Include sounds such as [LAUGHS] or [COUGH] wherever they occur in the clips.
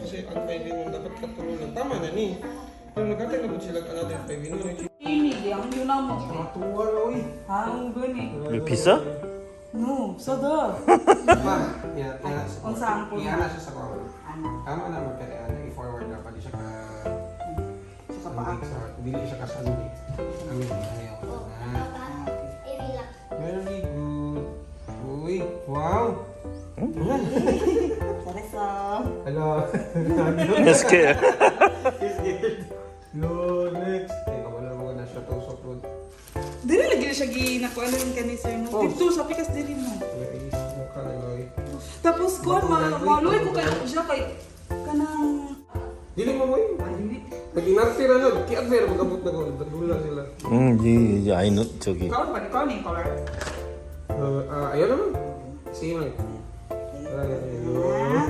kasi ang Panginoon dapat katulong ng tama na ni. Yung nagkatay na po sila ka natin, Panginoon. Inig, ang yun ang mga. Matuwa na, uy. Ang gani. May pisa? No, sada. Ma, yeah, sa sa kong. Tama na i-forward na di siya ka... Sa kapaan? Hindi siya kasandi. Amin, ayaw ko. Very good. Uy, wow! Hmm? [LAUGHS] Marissa. Hello. Yes, kid. Lord, next. Teka, wala mo na siya to sa prod. Dili lagi na siya ginakuan rin ka sir no. Oh. Dito sa pikas dili mo. Kaya. Tapos ko ma maloy ko kayo siya kay kanang Dili mo mo yun. Ah, Pag inarte na nun, kaya meron magabot na gawin. Dagula sila. Mm, uh, uh, yeah, yeah, I know, Chogi. Ikaw, pa ni color? Uh, ah, ayun naman. Sige man. Ah, ayun. Ah.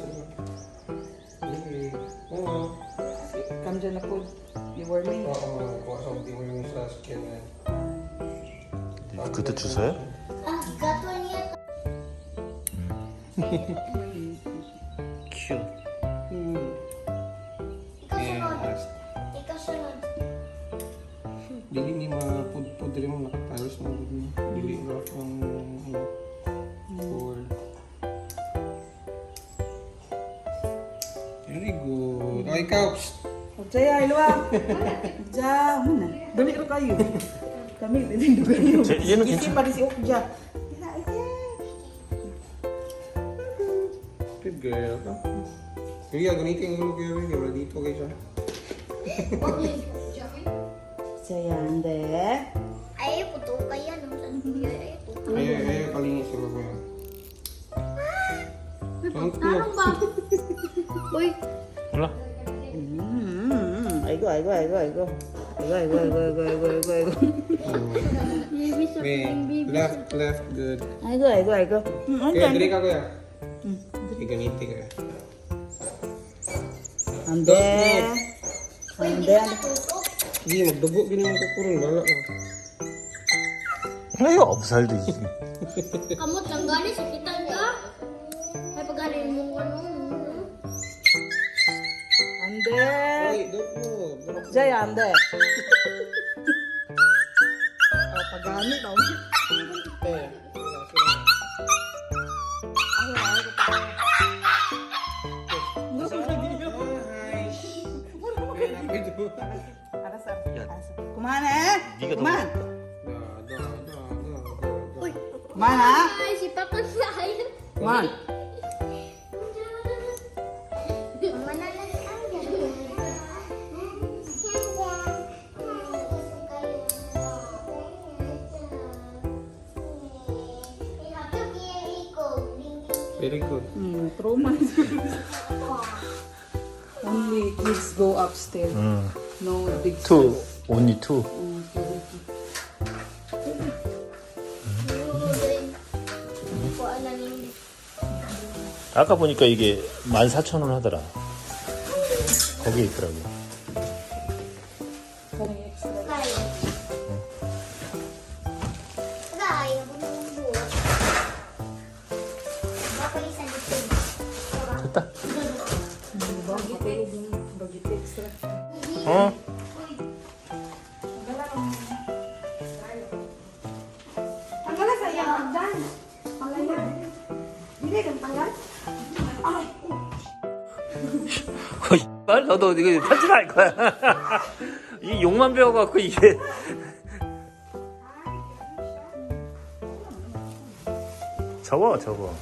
You were me. Oo, kuha sa ulti mo yung sa skin na. 그때 주소야? 큐. Dili ni mapud-pud rin mo nakatalos mo. Dili rough ang ano. Cool. Very good. Okay, ikaw. Jaya, ilwa. Ja, muna. Dali ro kayo. Kami tinindu kayo. Yun kinsa pa si Okja. Good girl. Sige, gamitin mo kayo rin. Wala dito kayo siya. Jaya, hindi. Ay, puto kaya. Ay, ay, ay, kalingi sila ko yan. Tarong ba? Uy. Wala. 라? Mm, aigo, aigo, aigo, aigo. Aigo, aigo, aigo, aigo, aigo, aigo, aigo. baby sa Wait, baby. left, left, good. Aigo, aigo, aigo. Mm, Kuya, okay. dali ka kuya. Mm. Sige, ganito kuya. Ande. Uy, di Ande. ba natutok? Sige, magdugo. Gini mo kukurong. Wala ka. 아유, 없살도 있지. Kamot lang gani, sakitan ka. Ay, pag galing mo ano. Ande. Ay, dok mo. Dok. Jaya, ande. Oh, paggamit na. Eh, wala sila. Ay, ay, ay. Hi. Jayande. Apa gani tau sih? Ya. Eh. Kumana? Kuman. Mana? Si papa Mana? Very good. Hmm, trauma. Only kids go upstairs. 응. No big 투, only 투. Mm, okay. 아까 보니까 이게 14,000원 하더라. 거기에 있더라고. Karing tanggal. 어, 이발 너도 이거 편집할 거야. [LAUGHS] 이 욕만 배워갖고 이게. [LAUGHS] 접어, 접어.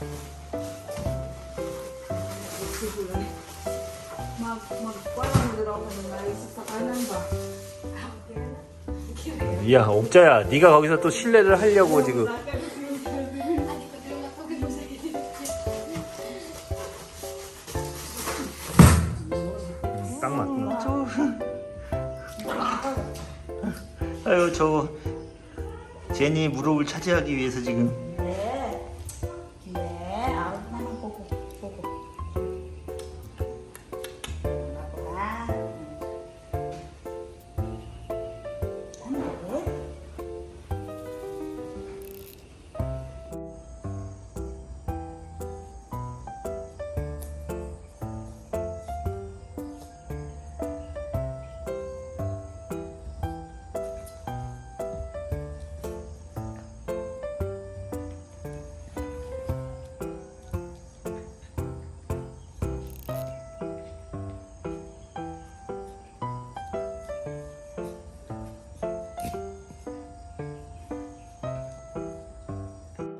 야 옥자야 네가 거기서 또 실례를 하려고 지금. 딱 맞구나. 음, 아유 저 제니 무릎을 차지하기 위해서 지금.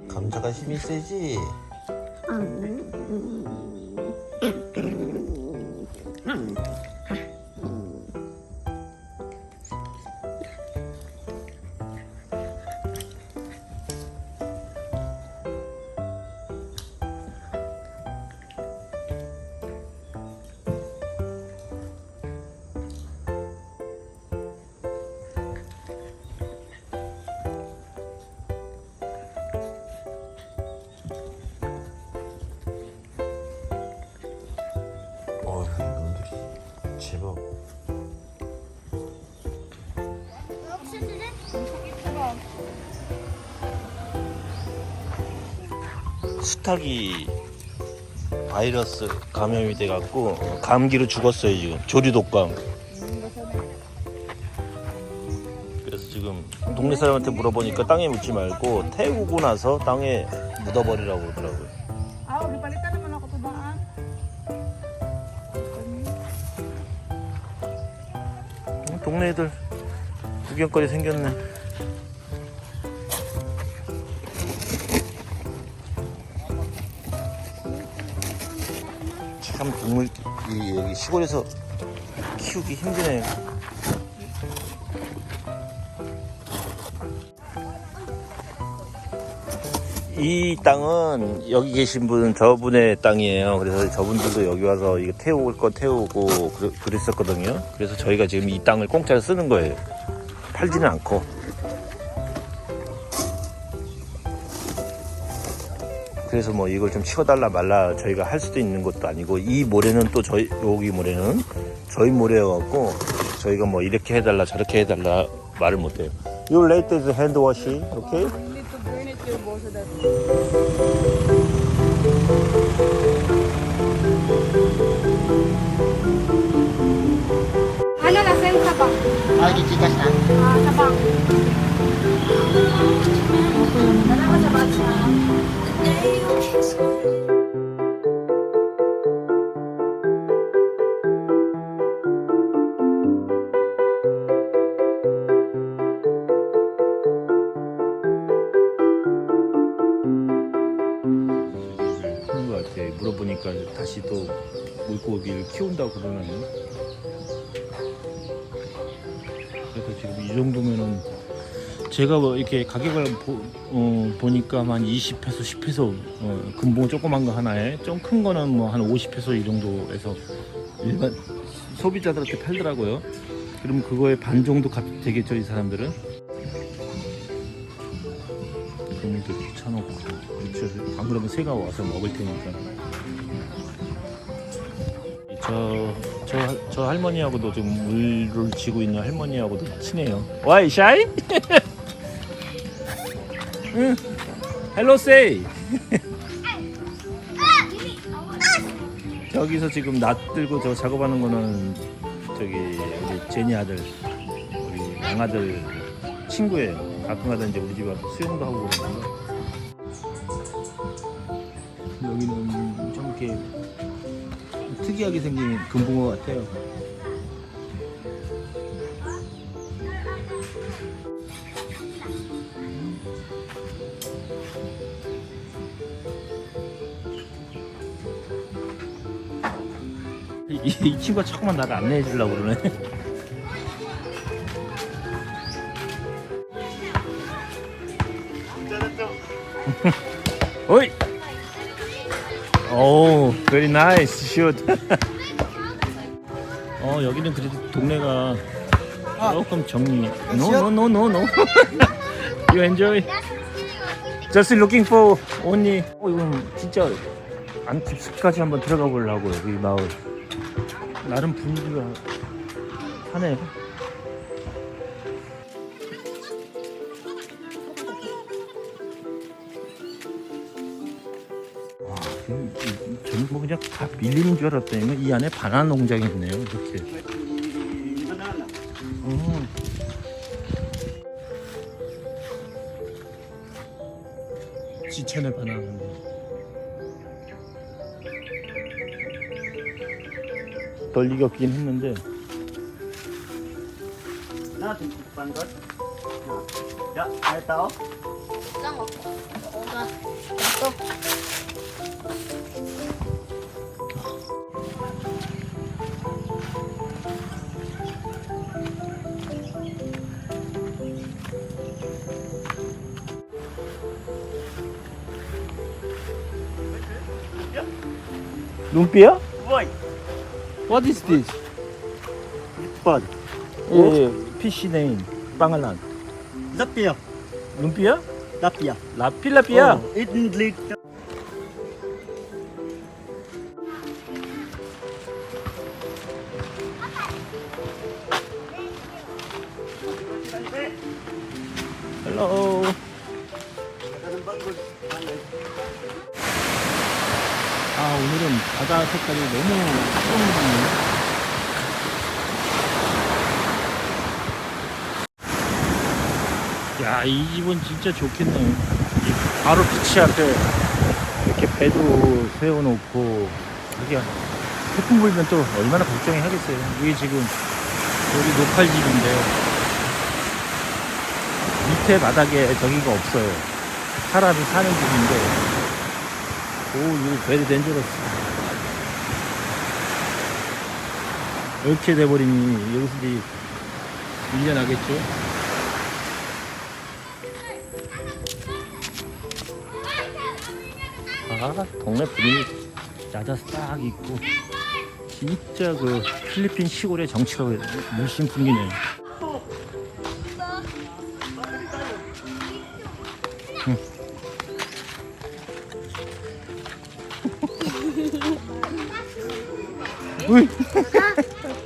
감자가 힘이 세지? 어 제법 수탉이 바이러스 감염이 돼갖고 감기로 죽었어요 지금. 조류독감. 그래서 지금 동네 사람한테 물어보니까 땅에 묻지 말고 태우고 나서 땅에 묻어버리라고 그러더라고요 애들 구경거리 생겼네. 참 동물 이 여기 시골에서 키우기 힘드네. 이 땅은 여기 계신 분은 저분의 땅이에요. 그래서 저분들도 여기 와서 이거 태울 거 태우고 그랬- 그랬었거든요. 그래서 저희가 지금 이 땅을 공짜로 쓰는 거예요. 팔지는 않고. 그래서 뭐 이걸 좀 치워달라 말라 저희가 할 수도 있는 것도 아니고 이 모래는 또 저희 여기 모래는 저희 모래여갖고 저희가 뭐 이렇게 해달라 저렇게 해달라 말을 못해요. You latest hand washing, okay? 아 sabang. 하는 것 같아. 물어보니까 다시 또 물고기를 키운다고 그러네. 지금 이 정도면은 제가 뭐 이렇게 가격을 보, 어, 보니까 한 20페소, 10페소 어, 금붕어 조그만 거 하나에 좀 큰 거는 뭐 한 50페소 이 정도에서 일반 소비자들한테 팔더라고요. 그러면 그거에 반 정도 값 되겠죠 이 사람들은? 그러면 또 귀찮고 그렇죠. 안 그러면 새가 와서 먹을 테니까. 저, 저, 저 할머니하고도 지금 물을 쥐고 있는 할머니하고도 친해요. 와이 샤이? [LAUGHS] 응. 헬로 세이. 저기서 지금 낫 들고 저 작업하는 거는 저기 우리 제니 아들, 우리 양아들 친구예요. 가끔가다 이제 우리 집 와서 수영도 하고 그러는데 여기는 좀 이렇게 특이하게 생긴 금붕어 같아요. 이, 이, 이 친구가 조금만 나를 안내해 주려고 그러네. 오이! [LAUGHS] 오, very nice, shoot. 어, 여기는 그래도 동네가 조금 정리. No, no, no, no, no. you enjoy. Just looking for only. 어, 이건 진짜 안 깊숙까지 한번 들어가 보려고 여기 마을. 나름 분위기가 하네. 와, 뭐 그냥 다 밀리는 줄 알았더니 이 안에 바나나 농장이 있네요. 이렇게. 음. 지천의 바나나인데. 덜 익었긴 했는데. Ya, ay tao. Lang ako. Oo nga. Ito. 눈비야? Boy, What is this? 예, 피시 네임 빵알란. Lapia. 눈비야? Lapia. 라필라피야. Oh, it lead. 헬 바다 색깔이 너무 예쁘네요. 야, 이 집은 진짜 좋겠네요. 이 바로 비치 앞에 이렇게 배도 세워놓고, 여기가 태풍 불면 또 얼마나 걱정이 하겠어요. 이게 지금 여기 노팔집인데, 밑에 바닥에 저기가 없어요. 사람이 사는 집인데, 오, 이거 베리 덴저러스. 이렇게 돼버리니 여기서 이제 밀려 나겠죠? 아, 동네 분위기 낮아서 딱 있고, 진짜 그 필리핀 시골의 정치가 물씬 풍기네요. 으이. [LAUGHS] [LAUGHS] [LAUGHS]